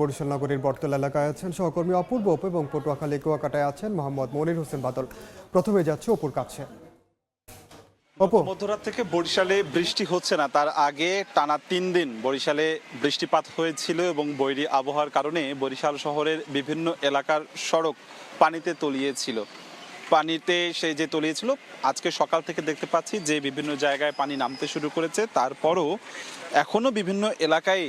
বরিশাল নগরীর বটতল এলাকায় আছেন সহকর্মী অপূর্ব অপু এবং পটুয়াখালী কুয়াকাটায় আছেন মোহাম্মদ মনির হোসেন বাদল। প্রথমে যাচ্ছে অপুর কাছে। মধ্যরাত থেকে বরিশালে বৃষ্টি হচ্ছে না, তার আগে টানা তিন দিন বরিশালে বৃষ্টিপাত হয়েছিল এবং বৈরী আবহাওয়ার কারণে বরিশাল শহরের বিভিন্ন এলাকার সড়ক পানিতে তলিয়েছিল। পানিতে সে যে তলিয়েছিল। আজকে সকাল থেকে দেখতে পাচ্ছি যে বিভিন্ন জায়গায় পানি নামতে শুরু করেছে। তারপরও এখনও বিভিন্ন এলাকায়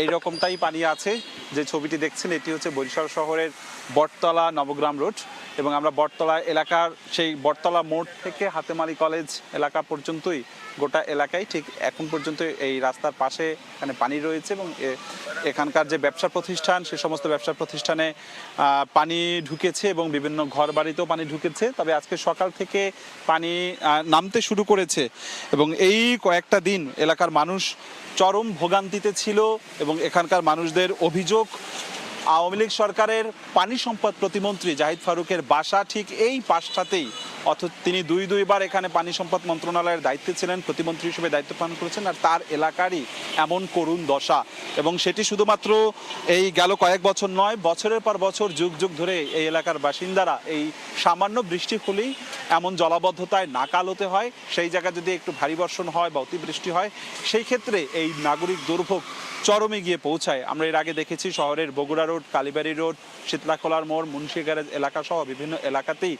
এই রকমটাই পানি আছে। যে ছবিটি দেখছেন, এটি হচ্ছে বরিশাল শহরের বটতলা নবগ্রাম রোড এবং আমরা বটতলা এলাকার সেই বটতলা মোড় থেকে হাতেমালি কলেজ এলাকা পর্যন্তই, গোটা এলাকায় ঠিক এখন পর্যন্ত এই রাস্তার পাশে এখানে পানি রয়েছে এবং এখানকার যে ব্যবসা প্রতিষ্ঠান, সে সমস্ত ব্যবসা প্রতিষ্ঠানে পানি ঢুকেছে এবং বিভিন্ন ঘর বাড়িতেও পানি ঢুকেছে। তবে আজকে সকাল থেকে পানি নামতে শুরু করেছে। এবং এই কয়েকটা দিন এলাকার মানুষ চরম ভোগান্তিতে ছিল এবং এখানকার মানুষদের অভিযোগ, আওয়ামী লীগ সরকারের পানি সম্পদ প্রতিমন্ত্রী জাহিদ ফারুকের বাসা ঠিক এই পাশটাতেই অথচ তিনি দুই দুইবার এখানে পানি সম্পদ মন্ত্রণালয়ের দায়িত্বে ছিলেন, প্রতিমন্ত্রী হিসেবে দায়িত্ব পালন করেছেন আর তার এলাকারই এমন করুণ দশা। এবং সেটি শুধুমাত্র এই গেল কয়েক বছর নয়, বছরের পর বছর, যুগ যুগ ধরে এই এলাকার বাসিন্দারা এই সামান্য বৃষ্টি হলেই এমন জলাবদ্ধতায় নাকাল হতে হয়। সেই জায়গায় যদি একটু ভারী বর্ষণ হয় বা অতিবৃষ্টি হয়, সেই ক্ষেত্রে এই নাগরিক দুর্ভোগ চরমে গিয়ে পৌঁছায়। আমরা এর আগে দেখেছি শহরের বগুড়া রোড, কালীবাড়ি রোড, শীতলাখোলার মোড় মুন্সি গ্যারেজ এলাকা সহ বিভিন্ন এলাকাতেই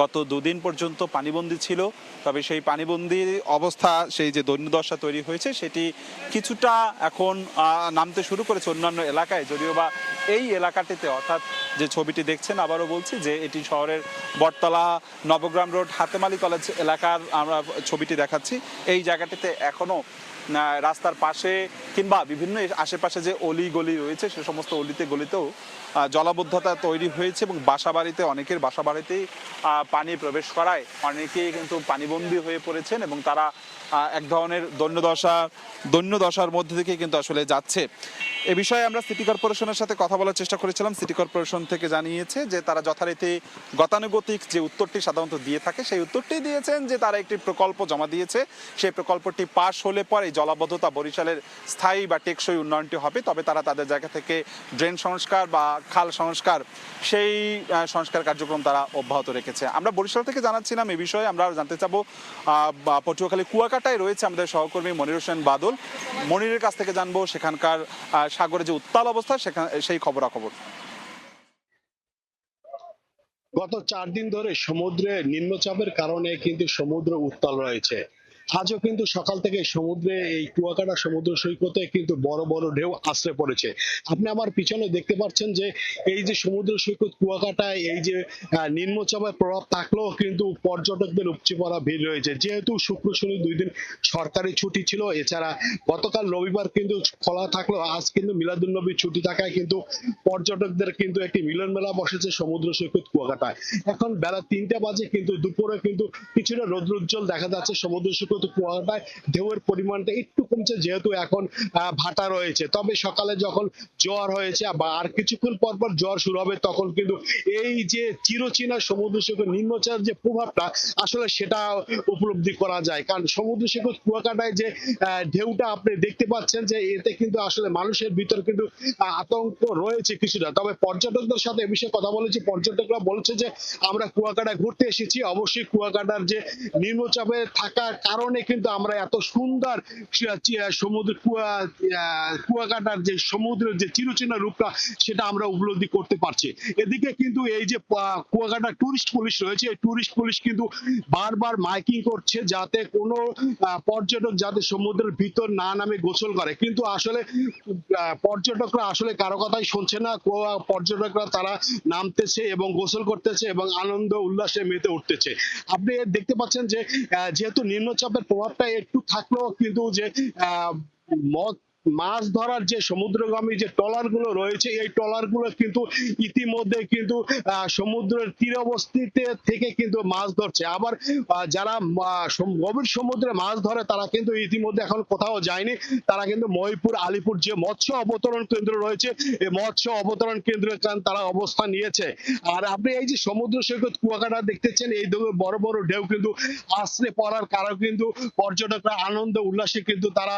গত দুদিন পর্যন্ত পানিবন্দী ছিল তবে সেই পানিবন্দির অবস্থা সেই যে দৈন্যদশা তৈরি হয়েছে সেটি কিছুটা এখন নামতে শুরু করেছে অন্যান্য এলাকায়। যদিও বা এই এলাকাটিতে অর্থাৎ যে ছবিটি দেখছেন আবারও বলছি যে এটি শহরের বটতলা নবগ্রাম রোড হাতেমালি কলেজ এলাকার আমরা ছবিটি দেখাচ্ছি। এই জায়গাটিতে এখনও আহ, রাস্তার পাশে কিংবা বিভিন্ন আশেপাশে যে অলি গলি রয়েছে, সে সমস্ত অলিতে গলিতেও জলাবদ্ধতা তৈরি হয়েছে এবং বাসা বাড়িতে, অনেকের বাসা বাড়িতেই পানি প্রবেশ করায়। অনেকেই কিন্তু পানিবন্দী হয়ে পড়েছেন এবং তারা এক ধরনের দৈন্যদশা, দৈন্যদশার মধ্যে থেকে কিন্তু আসলে যাচ্ছে। এ বিষয়ে আমরা সিটি কর্পোরেশনের সাথে কথা বলার চেষ্টা করেছিলাম। সিটি কর্পোরেশন থেকে জানিয়েছে যে, তারা যথারীতি গতানুগতিক যে উত্তরটি সাধারণত দিয়ে থাকে, সেই উত্তরটি দিয়েছেন যে, তারা একটি প্রকল্প জমা দিয়েছে। সেই প্রকল্পটি পাশ হলে পরে জলাবদ্ধতা বরিশালের স্থায়ী বা টেকসই উন্নয়নটি হবে, তবে তারা তাদের জায়গা থেকে ড্রেন সংস্কার বা খাল সংস্কার, সেই সংস্কার কার্যক্রম তারা অব্যাহত রেখেছে। আমরা বরিশাল থেকে জানাচ্ছিলাম এই বিষয়ে, আমরা জানতে চাবো পটুয়াখালী কুয়াকাটায় রয়েছে আমাদের সহকর্মী মনির হোসেন বাদল। মনিরের কাছ থেকে জানব সেখানকার সাগরে যে উত্তাল অবস্থা, সেখান, সেই খবরাখবর। গত চার দিন ধরে সমুদ্রে নিম্নচাপের কারণে কিন্তু সমুদ্র উত্তাল রয়েছে। আজও কিন্তু সকাল থেকে সমুদ্রে, এই কুয়াকাটা সমুদ্র সৈকতে কিন্তু বড় বড় ঢেউ আশ্রে পড়েছে। আপনি আমার পিছনে দেখতে পাচ্ছেন যে, এই যে সমুদ্র সৈকত কুয়াকাটায় এই যে নিম্নচাপের প্রভাব থাকলেও কিন্তু পর্যটকদের উপচে পড়া ভিড় রয়েছে। যেহেতু শুক্র, শনি দুই দিন সরকারি ছুটি ছিল, এছাড়া গতকাল রবিবার কিন্তু খোলা থাকলেও আজ কিন্তু মিলাদুন্নবীর ছুটি থাকায় কিন্তু পর্যটকদের কিন্তু একটি মিলন মেলা বসেছে সমুদ্র সৈকত কুয়াকাটায়। এখন বেলা তিনটা বাজে কিন্তু দুপুরে কিন্তু কিছুটা রৌদ্রোজ্জ্বল দেখা যাচ্ছে সমুদ্র সৈকত কুয়াকাটায় ঢেউয়ের পরিমাণটা একটু কমছে, যেহেতু এখন ভাটা রয়েছে। তবে সকালে যখন জ্বর হয়েছে বা আর কিছুক্ষণ পর পর জ্বর শুরু হবে, তখন কিন্তু এই যে চিরচেনা সমুদ্র সৈকত নিম্নচার যে প্রভাবটা, আসলে সেটা উপলব্ধি করা যায়। কারণ সমুদ্র সৈকত কুয়াকাটায় যে ঢেউটা আপনি দেখতে পাচ্ছেন যে, এতে কিন্তু আসলে মানুষের ভিতর কিন্তু আতঙ্ক রয়েছে কিছুটা। তবে পর্যটকদের সাথে এ বিষয়ে কথা বলেছি। পর্যটকরা বলছে যে, আমরা কুয়াকাটায় ঘুরতে এসেছি। অবশ্যই কুয়াকাটার যে নিম্নচাপে থাকার কারণে কিন্তু আমরা এত সুন্দর সমুদ্র, কুয়া কুয়াকাটার যে সমুদ্রের যে চিরচেনা রূপটা, সেটা আমরা উপলব্ধি করতে পারছি। এদিকে কিন্তু এই যে কুয়াকাটা টুরিস্ট পুলিশ রয়েছে, এই টুরিস্ট পুলিশ কিন্তু বারবার মাইকিং করছে যাতে কোনো পর্যটক যাতে সমুদ্রের ভিতর না নামে গোসল করে। কিন্তু আসলে পর্যটকরা আসলে কারও কথাই শুনছে না। পর্যটকরা তারা নামতেছে এবং গোসল করতেছে এবং আনন্দ, উল্লাসে মেতে উঠতেছে। আপনি দেখতে পাচ্ছেন যে যেহেতু নিম্নচাপের প্রভাবটা একটু থাকলেও কিন্তু যে মদ মাছ ধরার যে সমুদ্রগামী যে ট্রলারগুলো রয়েছে, এই ট্রলারগুলো কিন্তু ইতিমধ্যে কিন্তু সমুদ্রের তীরবস্তিতে থেকে কিন্তু মাছ ধরছে। আবার যারা গভীর সমুদ্রে মাছ ধরে, তারা কিন্তু ইতিমধ্যে এখন কোথাও যায়নি। তারা কিন্তু মহিপুর, আলিপুর যে মৎস্য অবতরণ কেন্দ্র রয়েছে, এই মৎস্য অবতরণ কেন্দ্রে তারা অবস্থান নিয়েছে। আর আপনি এই যে সমুদ্র সৈকত কুয়াকাটা দেখতেছেন, এই বড় বড় ঢেউ কিন্তু আশ্রে পড়ার কারণ কিন্তু পর্যটকরা আনন্দ, উল্লাসে কিন্তু তারা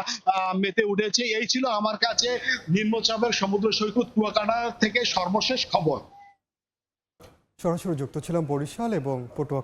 মেতে উঠেছে। এই ছিল আমার কাছে নিম্নচাপের সমুদ্র সৈকত কুয়াকানা থেকে সর্বশেষ খবর। সরাসরি যুক্ত ছিলাম বরিশাল এবং পটুয়া